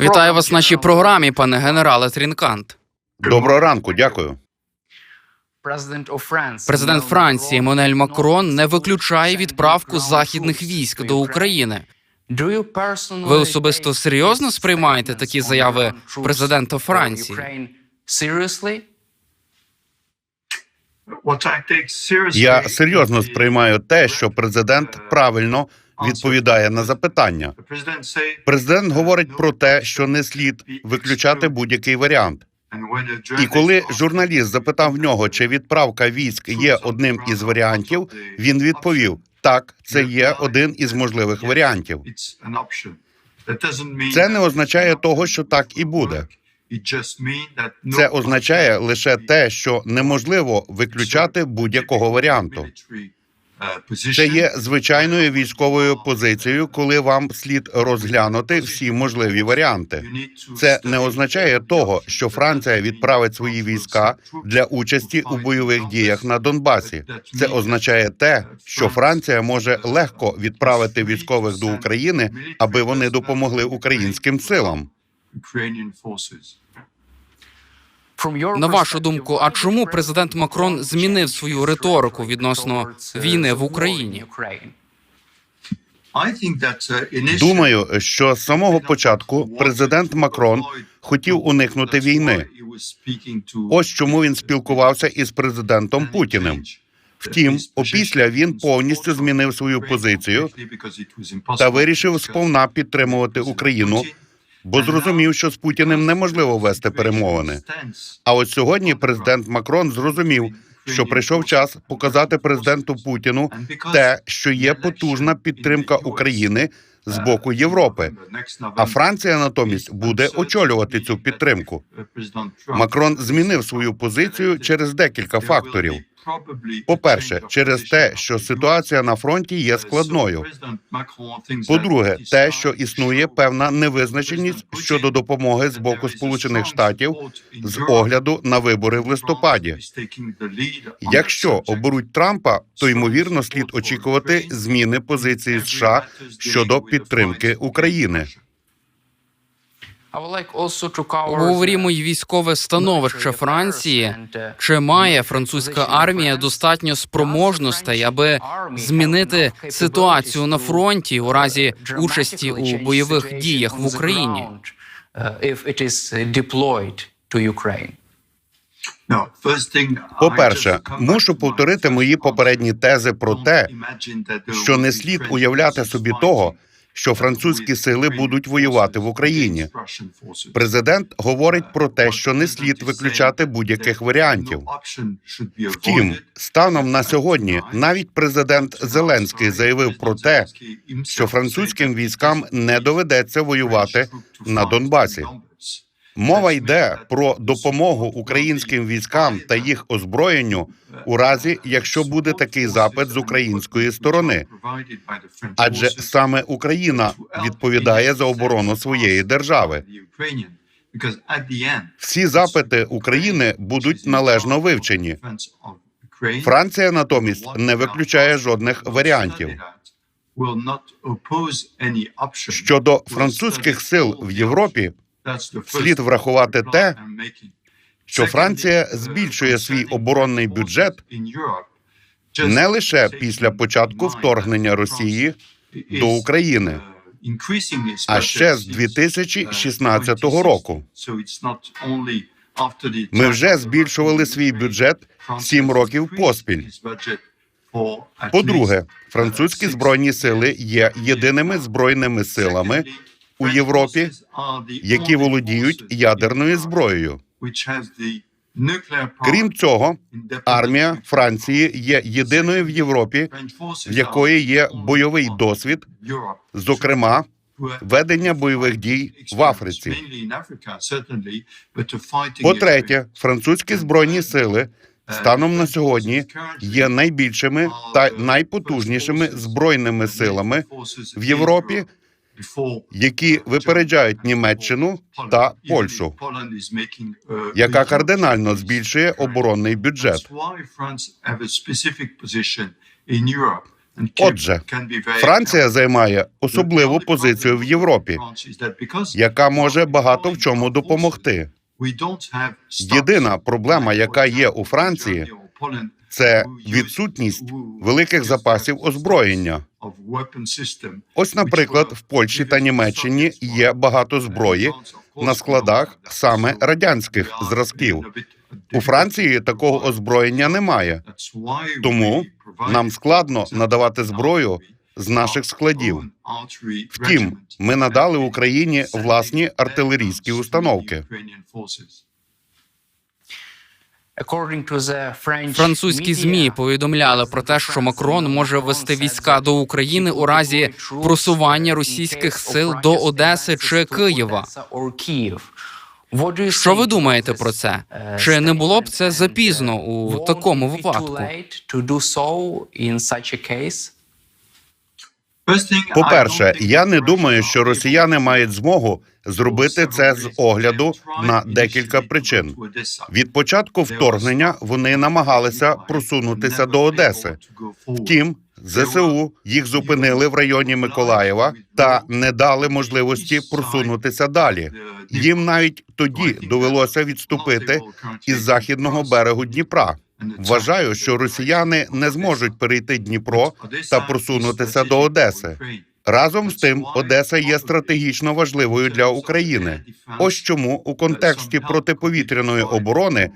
Вітаю вас в нашій програмі, пане генерале Трінкант. Доброго ранку, дякую. Президент Франції Еммануель Макрон не виключає відправку західних військ до України. Ви особисто серйозно сприймаєте такі заяви президента Франції? Я серйозно сприймаю те, що президент правильно відповідає на запитання. Президент говорить про те, що не слід виключати будь-який варіант. І коли журналіст запитав в нього, чи відправка військ є одним із варіантів, він відповів: так, це є один із можливих варіантів. Це не означає того, що так і буде. Це означає лише те, що неможливо виключати будь-якого варіанту. Це є звичайною військовою позицією, коли вам слід розглянути всі можливі варіанти. Це не означає того, що Франція відправить свої війська для участі у бойових діях на Донбасі. Це означає те, що Франція може легко відправити військових до України, аби вони допомогли українським силам. На вашу думку, а чому президент Макрон змінив свою риторику відносно війни в Україні? Думаю, що з самого початку президент Макрон хотів уникнути війни. Ось чому він спілкувався із президентом Путіним. Втім, опісля він повністю змінив свою позицію та вирішив сповна підтримувати Україну, бо зрозумів, що з Путіним неможливо вести перемовини. А от сьогодні президент Макрон зрозумів, що прийшов час показати президенту Путіну те, що є потужна підтримка України з боку Європи. А Франція натомість буде очолювати цю підтримку. Макрон змінив свою позицію через декілька факторів. По-перше, через те, що ситуація на фронті є складною. По-друге, те, що існує певна невизначеність щодо допомоги з боку Сполучених Штатів з огляду на вибори в листопаді. Якщо оберуть Трампа, то ймовірно слід очікувати зміни позиції США щодо підтримки України. Обговорімо й військове становище Франції. Чи має французька армія достатньо спроможностей, аби змінити ситуацію на фронті у разі участі у бойових діях в Україні? По-перше, мушу повторити мої попередні тези про те, що не слід уявляти собі того, що французькі сили будуть воювати в Україні. Президент говорить про те, що не слід виключати будь-яких варіантів. Втім, станом на сьогодні навіть президент Зеленський заявив про те, що французьким військам не доведеться воювати на Донбасі. Мова йде про допомогу українським військам та їх озброєнню у разі, якщо буде такий запит з української сторони. Адже саме Україна відповідає за оборону своєї держави. Всі запити України будуть належно вивчені. Франція натомість не виключає жодних варіантів. Щодо французьких сил в Європі, слід врахувати те, що Франція збільшує свій оборонний бюджет не лише після початку вторгнення Росії до України, а ще з 2016 року. Ми вже збільшували свій бюджет сім років поспіль. По-друге, французькі збройні сили є єдиними збройними силами у Європі, які володіють ядерною зброєю. Крім цього, армія Франції є єдиною в Європі, в якої є бойовий досвід, зокрема ведення бойових дій в Африці. По-третє, французькі збройні сили станом на сьогодні є найбільшими та найпотужнішими збройними силами в Європі, які випереджають Німеччину та Польщу, яка кардинально збільшує оборонний бюджет. Отже, Франція займає особливу позицію в Європі, яка може багато в чому допомогти. Єдина проблема, яка є у Франції, це відсутність великих запасів озброєння. Ось, наприклад, в Польщі та Німеччині є багато зброї на складах саме радянських зразків. У Франції такого озброєння немає, тому нам складно надавати зброю з наших складів. Втім, ми надали Україні власні артилерійські установки. Французькі змі повідомляли про те, що Макрон може ввести війська до України у разі просування російських сил до Одеси чи Києва. Що ви думаєте про це? Чи не було б це запізно у такому випадку? По-перше, я не думаю, що росіяни мають змогу зробити це з огляду на декілька причин. Від початку вторгнення вони намагалися просунутися до Одеси. Втім, ЗСУ їх зупинили в районі Миколаєва та не дали можливості просунутися далі. Їм навіть тоді довелося відступити із західного берегу Дніпра. Вважаю, що росіяни не зможуть перейти Дніпро та просунутися до Одеси. Разом з тим, Одеса є стратегічно важливою для України. Ось чому у контексті протиповітряної оборони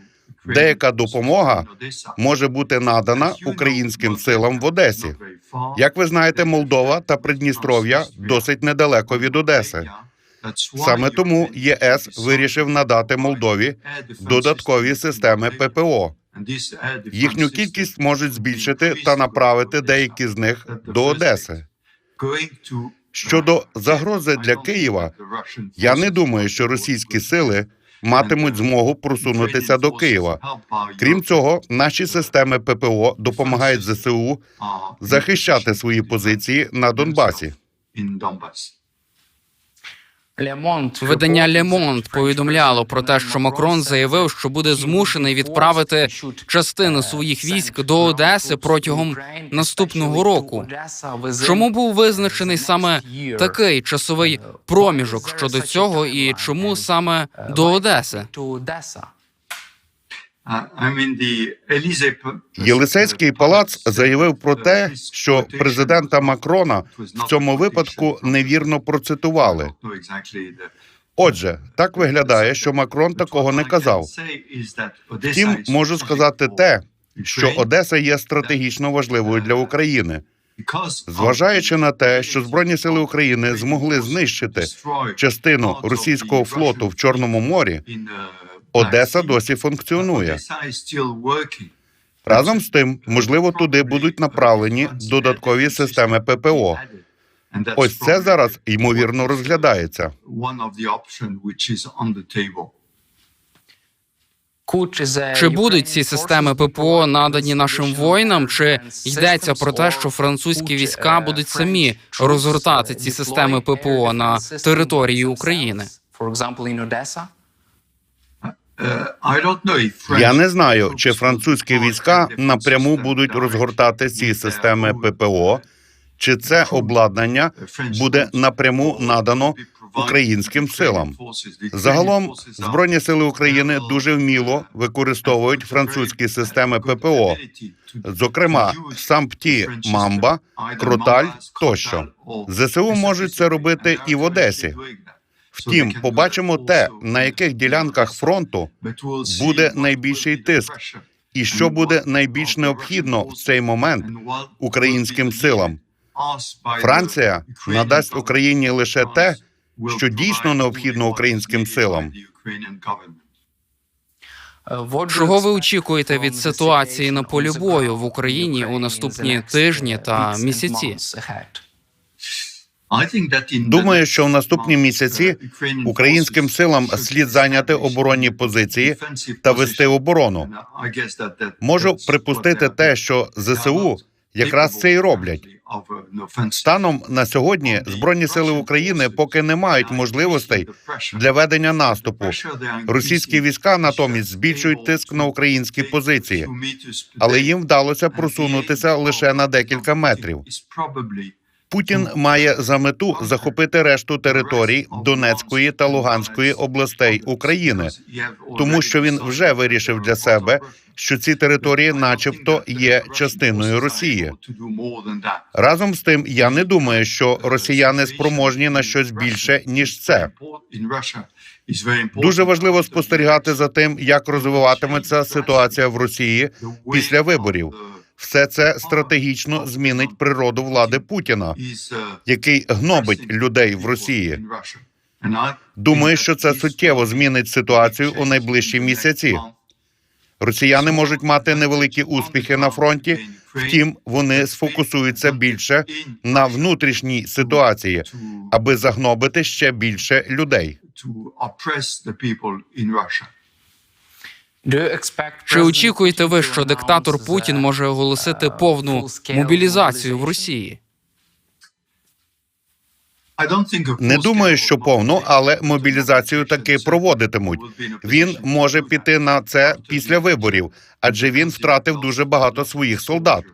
деяка допомога може бути надана українським силам в Одесі. Як ви знаєте, Молдова та Придністров'я досить недалеко від Одеси. Саме тому ЄС вирішив надати Молдові додаткові системи ППО. Їхню кількість можуть збільшити та направити деякі з них до Одеси. Щодо загрози для Києва, я не думаю, що російські сили матимуть змогу просунутися до Києва. Крім цього, наші системи ППО допомагають ЗСУ захищати свої позиції на Донбасі. Видання Le Monde повідомляло про те, що Макрон заявив, що буде змушений відправити частину своїх військ до Одеси протягом наступного року. Чому був визначений саме такий часовий проміжок щодо цього, і чому саме до Одеси? Єлисейський палац заявив про те, що президента Макрона в цьому випадку невірно процитували. Отже, так виглядає, що Макрон такого не казав. Втім, можу сказати те, що Одеса є стратегічно важливою для України. Зважаючи на те, що збройні сили України змогли знищити частину російського флоту в Чорному морі, Одеса досі функціонує. Разом з тим, можливо, туди будуть направлені додаткові системи ППО. Ось це зараз ймовірно розглядається. Чи будуть ці системи ППО надані нашим воїнам? Чи йдеться про те, що французькі війська будуть самі розгортати ці системи ППО на території України? Я не знаю, чи французькі війська напряму будуть розгортати ці системи ППО, чи це обладнання буде напряму надано українським силам. Загалом збройні сили України дуже вміло використовують французькі системи ППО, зокрема сампті Мамба, Кроталь тощо. ЗСУ можуть це робити і в Одесі. Втім, побачимо те, на яких ділянках фронту буде найбільший тиск, і що буде найбільш необхідно в цей момент українським силам. Франція надасть Україні лише те, що дійсно необхідно українським силам. Чого ви очікуєте від ситуації на полі бою в Україні у наступні тижні та місяці? Думаю, що в наступні місяці українським силам слід зайняти оборонні позиції та вести оборону. Можу припустити те, що ЗСУ якраз це і роблять. Станом на сьогодні збройні сили України поки не мають можливостей для ведення наступу. Російські війська натомість збільшують тиск на українські позиції, але їм вдалося просунутися лише на декілька метрів. Путін має за мету захопити решту територій Донецької та Луганської областей України, тому що він вже вирішив для себе, що ці території, начебто, є частиною Росії. Разом з тим, я не думаю, що росіяни спроможні на щось більше ніж це. Дуже важливо спостерігати за тим, як розвиватиметься ситуація в Росії після виборів. Все це стратегічно змінить природу влади Путіна, який гнобить людей в Росії. Думаю, що це суттєво змінить ситуацію у найближчі місяці. Росіяни можуть мати невеликі успіхи на фронті, втім вони сфокусуються більше на внутрішній ситуації, аби загнобити ще більше людей. Чи очікуєте ви, що диктатор Путін може оголосити повну мобілізацію в Росії? Не думаю, що повну, але мобілізацію таки проводитимуть. Він може піти на це після виборів, адже він втратив дуже багато своїх солдат.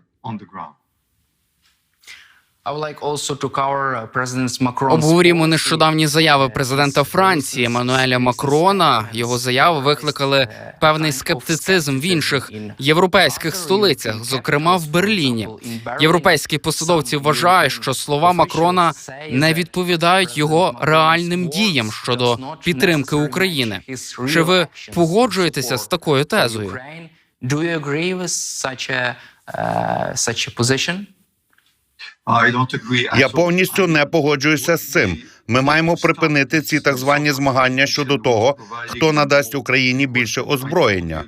Обговорімо нещодавні заяви президента Франції Еммануеля Макрона. Його заяви викликали певний скептицизм в інших європейських столицях, зокрема в Берліні. Європейські посадовці вважають, що слова Макрона не відповідають його реальним діям щодо підтримки України. Чи ви погоджуєтеся з такою тезою? Uh, such a position? Я повністю не погоджуюся з цим. Ми маємо припинити ці так звані змагання щодо того, хто надасть Україні більше озброєння.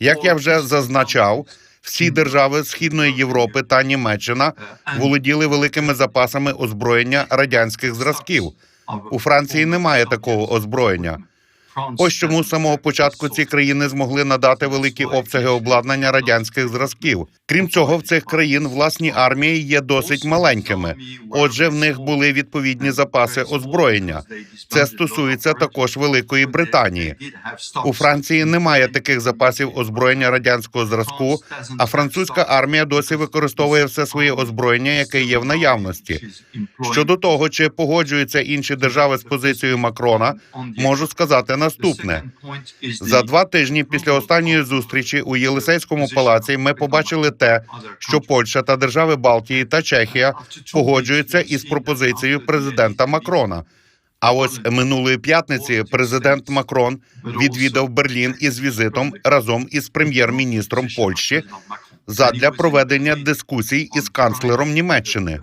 Як я вже зазначав, всі держави Східної Європи та Німеччина володіли великими запасами озброєння радянських зразків. У Франції немає такого озброєння. Ось чому з самого початку ці країни змогли надати великі обсяги обладнання радянських зразків. Крім цього, в цих країн власні армії є досить маленькими. Отже, в них були відповідні запаси озброєння. Це стосується також Великої Британії. У Франції немає таких запасів озброєння радянського зразку, а французька армія досі використовує все своє озброєння, яке є в наявності. Щодо того, чи погоджуються інші держави з позицією Макрона, можу сказати наступне: за два тижні після останньої зустрічі у Єлисейському палаці ми побачили те, що Польща та держави Балтії та Чехія погоджуються із пропозицією президента Макрона. А ось минулої п'ятниці президент Макрон відвідав Берлін із візитом разом із прем'єр-міністром Польщі задля проведення дискусій із канцлером Німеччини.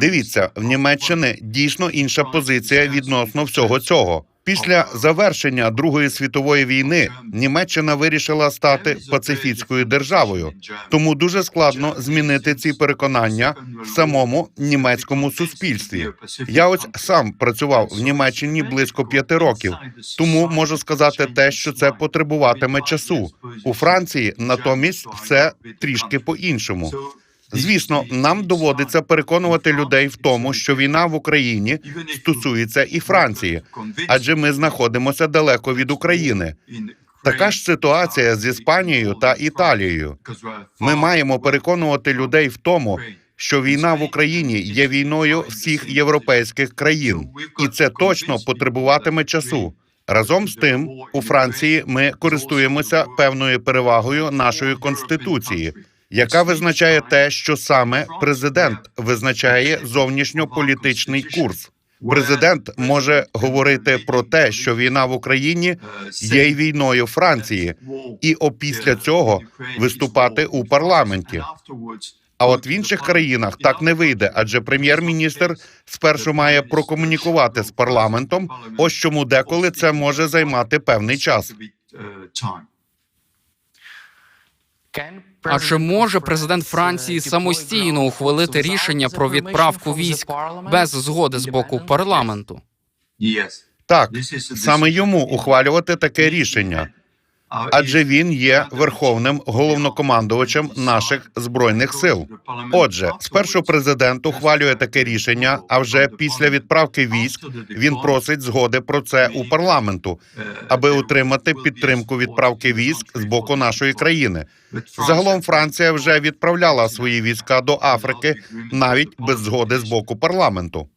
Дивіться, в Німеччини дійсно інша позиція відносно всього цього. Після завершення Другої світової війни Німеччина вирішила стати пацифістською державою, тому дуже складно змінити ці переконання в самому німецькому суспільстві. Я ось сам працював в Німеччині близько п'яти років, тому можу сказати те, що це потребуватиме часу. У Франції натомість все трішки по-іншому. Звісно, нам доводиться переконувати людей в тому, що війна в Україні стосується і Франції, адже ми знаходимося далеко від України. Така ж ситуація з Іспанією та Італією. Ми маємо переконувати людей в тому, що війна в Україні є війною всіх європейських країн, і це точно потребуватиме часу. Разом з тим, у Франції ми користуємося певною перевагою нашої конституції, яка визначає те, що саме президент визначає зовнішньополітичний курс. Президент може говорити про те, що війна в Україні є й війною Франції, і опісля цього виступати у парламенті. А от в інших країнах так не вийде, адже прем'єр-міністр спершу має прокомунікувати з парламентом. Ось чому деколи це може займати певний час. А чи може президент Франції самостійно ухвалити рішення про відправку військ без згоди з боку парламенту? Так саме йому ухвалювати таке рішення. Адже він є верховним головнокомандувачем наших збройних сил. Отже, спершу президент ухвалює таке рішення. А вже після відправки військ він просить згоди про це у парламенту, аби отримати підтримку відправки військ з боку нашої країни. Загалом Франція вже відправляла свої війська до Африки навіть без згоди з боку парламенту.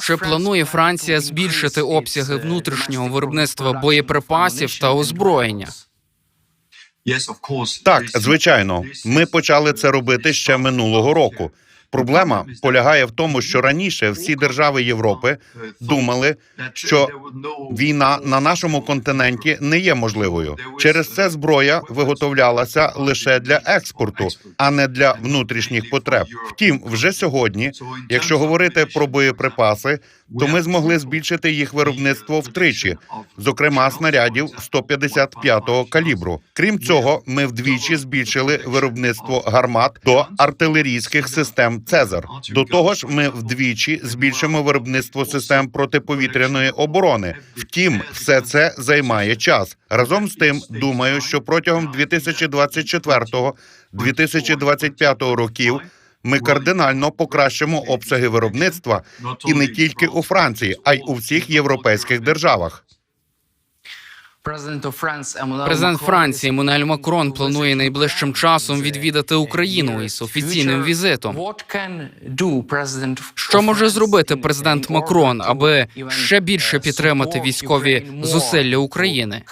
Чи планує Франція збільшити обсяги внутрішнього виробництва боєприпасів та озброєння? Так, звичайно, ми почали це робити ще минулого року. Проблема полягає в тому, що раніше всі держави Європи думали, що війна на нашому континенті не є можливою. Через це зброя виготовлялася лише для експорту, а не для внутрішніх потреб. Втім, вже сьогодні, якщо говорити про боєприпаси, то ми змогли збільшити їх виробництво втричі, зокрема снарядів 155-го калібру. Крім цього, ми вдвічі збільшили виробництво гармат до артилерійських систем Цезар. До того ж, ми вдвічі збільшимо виробництво систем протиповітряної оборони. Втім, все це займає час. Разом з тим, думаю, що протягом 2024-2025 років. Ми кардинально покращимо обсяги виробництва і не тільки у Франції, а й у всіх європейських державах. Президент Франції Еммануель Макрон планує найближчим часом відвідати Україну із офіційним візитом. Що може зробити президент Макрон, аби ще більше підтримати військові зусилля України?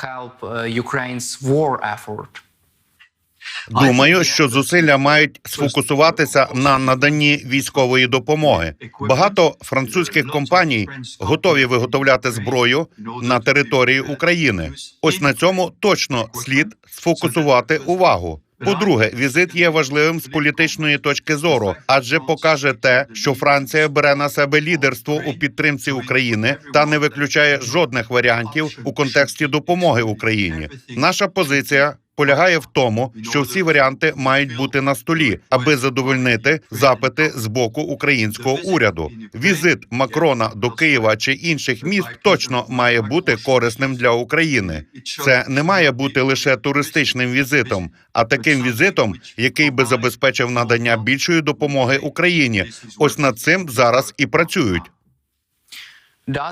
Думаю, що зусилля мають сфокусуватися на наданні військової допомоги. Багато французьких компаній готові виготовляти зброю на території України. Ось на цьому точно слід сфокусувати увагу. По-друге, візит є важливим з політичної точки зору, адже покаже те, що Франція бере на себе лідерство у підтримці України та не виключає жодних варіантів у контексті допомоги Україні. Наша позиція. Полягає в тому, що всі варіанти мають бути на столі, аби задовольнити запити з боку українського уряду. Візит Макрона до Києва чи інших міст точно має бути корисним для України. Це не має бути лише туристичним візитом, а таким візитом, який би забезпечив надання більшої допомоги Україні. Ось над цим зараз і працюють.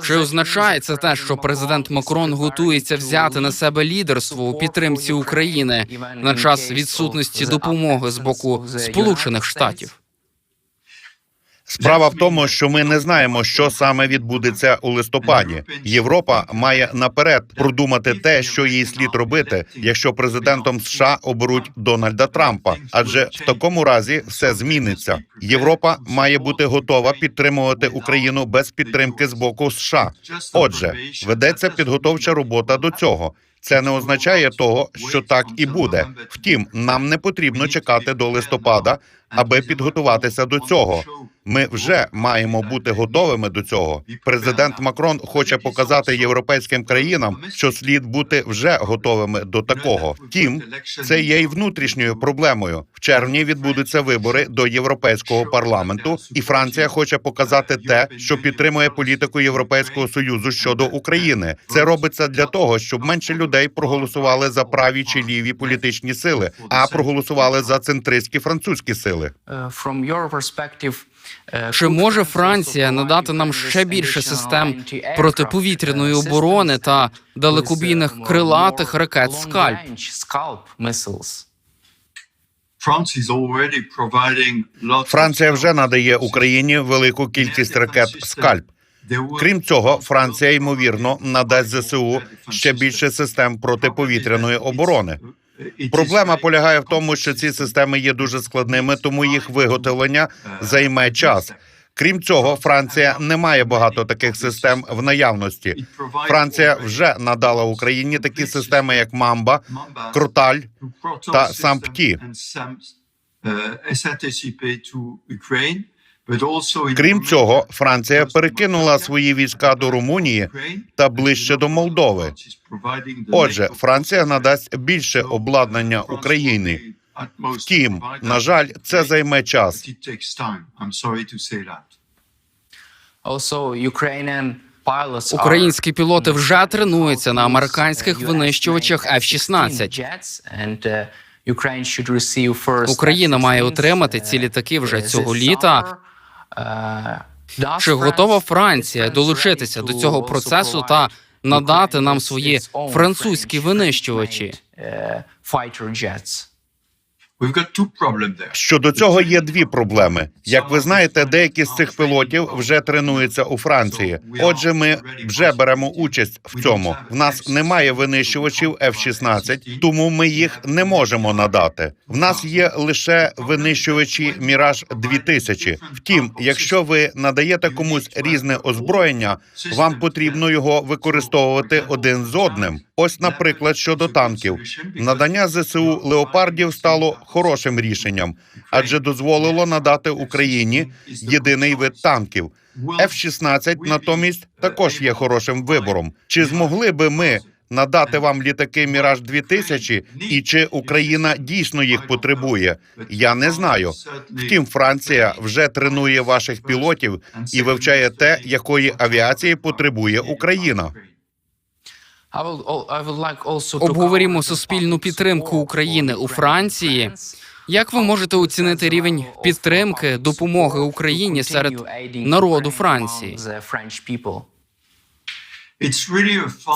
Чи означає це те, що президент Макрон готується взяти на себе лідерство у підтримці України на час відсутності допомоги з боку Сполучених Штатів? Справа в тому, що ми не знаємо, що саме відбудеться у листопаді. Європа має наперед продумати те, що їй слід робити, якщо президентом США оберуть Дональда Трампа. Адже в такому разі все зміниться. Європа має бути готова підтримувати Україну без підтримки з боку США. Отже, ведеться підготовча робота до цього. Це не означає того, що так і буде. Втім, нам не потрібно чекати до листопада, аби підготуватися до цього. Ми вже маємо бути готовими до цього. Президент Макрон хоче показати європейським країнам, що слід бути вже готовими до такого. Втім, це є й внутрішньою проблемою. В червні відбудуться вибори до європейського парламенту, і Франція хоче показати те, що підтримує політику Європейського союзу щодо України. Це робиться для того, щоб менше людей проголосували за праві чи ліві політичні сили, а проголосували за центристські французькі сили. Чи може Франція надати нам ще більше систем протиповітряної оборони та далекобійних крилатих ракет скальп? Франція вже надає Україні велику кількість ракет скальп. Крім цього, Франція ймовірно надасть ЗСУ ще більше систем протиповітряної оборони. Проблема полягає в тому, що ці системи є дуже складними, тому їх виготовлення займе час. Крім цього, Франція не має багато таких систем в наявності. Франція вже надала Україні такі системи, як Мамба, Круталь та Сампті. Крім цього, Франція перекинула свої війська до Румунії та ближче до Молдови. Отже, Франція надасть більше обладнання Україні. Втім, на жаль, це займе час. Українські пілоти вже тренуються на американських винищувачах F-16. Україна має отримати ці літаки вже цього літа. Чи готова Франція долучитися до цього процесу та надати нам свої французькі винищувачі? Щодо цього є дві проблеми. Як ви знаєте, деякі з цих пілотів вже тренуються у Франції. Отже, ми вже беремо участь в цьому. В нас немає винищувачів F-16, тому ми їх не можемо надати. В нас є лише винищувачі Міраж 2000 Втім, якщо ви надаєте комусь різне озброєння, вам потрібно його використовувати один з одним. Ось, наприклад, щодо танків, надання ЗСУ леопардів стало хорошим рішенням, адже дозволило надати Україні єдиний вид танків. F-16 натомість також є хорошим вибором. Чи змогли би ми надати вам літаки Міраж 2000 і чи Україна дійсно їх потребує? Я не знаю. Втім, Франція вже тренує ваших пілотів і вивчає те, якої авіації потребує Україна. Обговорімо суспільну підтримку України у Франції. Як ви можете оцінити рівень підтримки допомоги Україні серед народу Франції?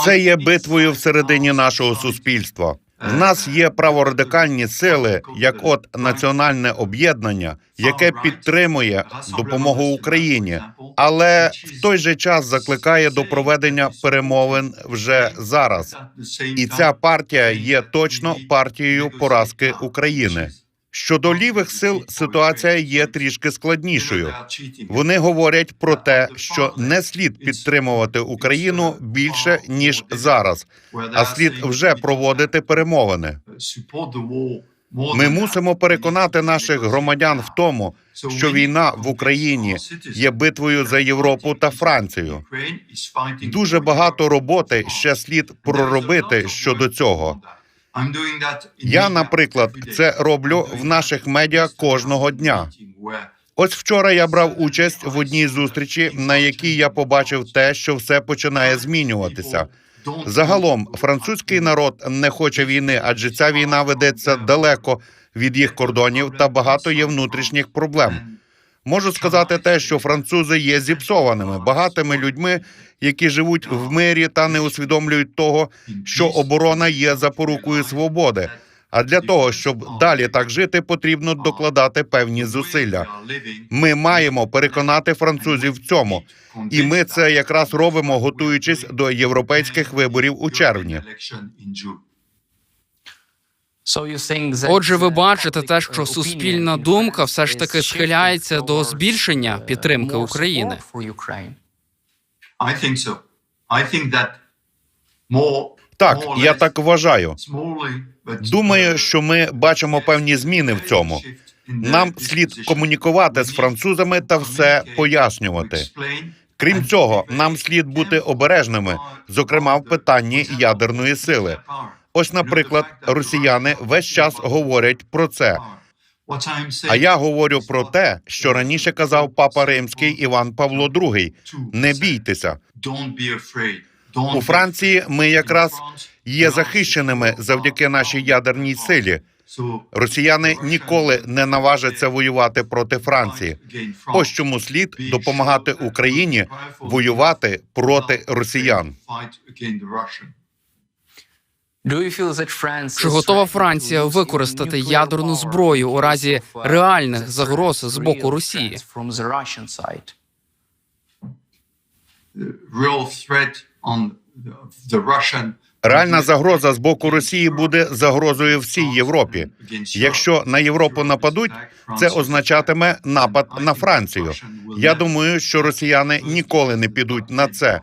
Це є битвою всередині нашого суспільства. В нас є праворадикальні сили, як от національне об'єднання, яке підтримує допомогу Україні, але в той же час закликає до проведення перемовин вже зараз. І ця партія є точно партією поразки України. Щодо лівих сил ситуація є трішки складнішою. Вони говорять про те, що не слід підтримувати Україну більше ніж зараз, а слід вже проводити перемовини. Ми мусимо переконати наших громадян в тому, що війна в Україні є битвою за Європу та Францію. Дуже багато роботи ще слід проробити щодо цього. Я, наприклад, це роблю в наших медіа кожного дня. Ось вчора я брав участь в одній зустрічі, на якій я побачив те, що все починає змінюватися. Загалом, французький народ не хоче війни, адже ця війна ведеться далеко від їх кордонів, та багато є внутрішніх проблем. Можу сказати те, що французи є зіпсованими, багатими людьми, які живуть в мирі та не усвідомлюють того, що оборона є запорукою свободи. А для того, щоб далі так жити, потрібно докладати певні зусилля. Ми маємо переконати французів в цьому, і ми це якраз робимо, готуючись до європейських виборів у червні. Отже, ви бачите те, що суспільна думка все ж таки схиляється до збільшення підтримки України. Так, я так вважаю. Думаю, що ми бачимо певні зміни в цьому. Нам слід комунікувати з французами та все пояснювати. Крім цього, нам слід бути обережними, зокрема в питанні ядерної сили. Ось, наприклад, росіяни весь час говорять про це. А я говорю про те, що раніше казав папа римський Іван Павло II. Не бійтеся. У Франції ми якраз є захищеними завдяки нашій ядерній силі. Росіяни ніколи не наважаться воювати проти Франції. Ось чому слід допомагати Україні воювати проти росіян. Чи готова Франція використати ядерну зброю у разі реальних загроз з боку Росії? Реальна загроза з боку Росії буде загрозою всій Європі. Якщо на Європу нападуть, це означатиме напад на Францію. Я думаю, що росіяни ніколи не підуть на це,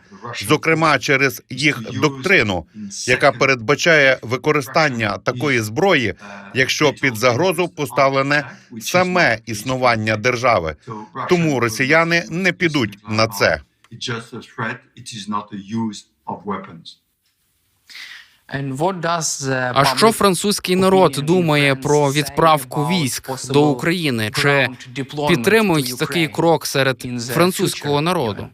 зокрема через їх доктрину, яка передбачає використання такої зброї, якщо під загрозу поставлене саме існування держави. Тому росіяни не підуть на це. А що французький народ думає про відправку військ до України? Чи підтримують такий крок серед французького народу?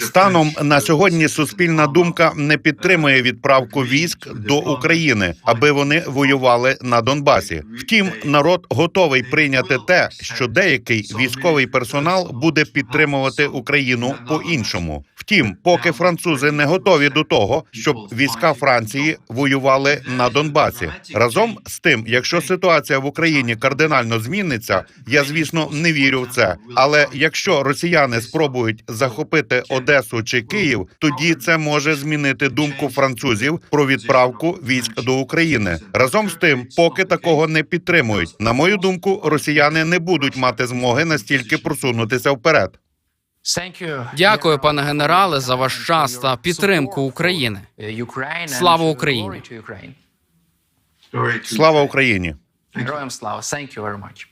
Станом на сьогодні суспільна думка не підтримує відправку військ до України, аби вони воювали на Донбасі. Втім, народ готовий прийняти те, що деякий військовий персонал буде підтримувати Україну по-іншому. Втім, поки французи не готові до того, щоб війська Франції воювали на Донбасі. Разом з тим, якщо ситуація в Україні кардинально зміниться, я звісно не вірю в це. Але якщо росіяни спробують захопити Одесу чи Київ, тоді це може змінити думку французів про відправку військ до України. Разом з тим, поки такого не підтримують, на мою думку, росіяни не будуть мати змоги настільки просунутися вперед. Дякую, пане генерале, за ваш час та підтримку України. Слава Україні! Слава Україні! Героям слава! Thank you very much.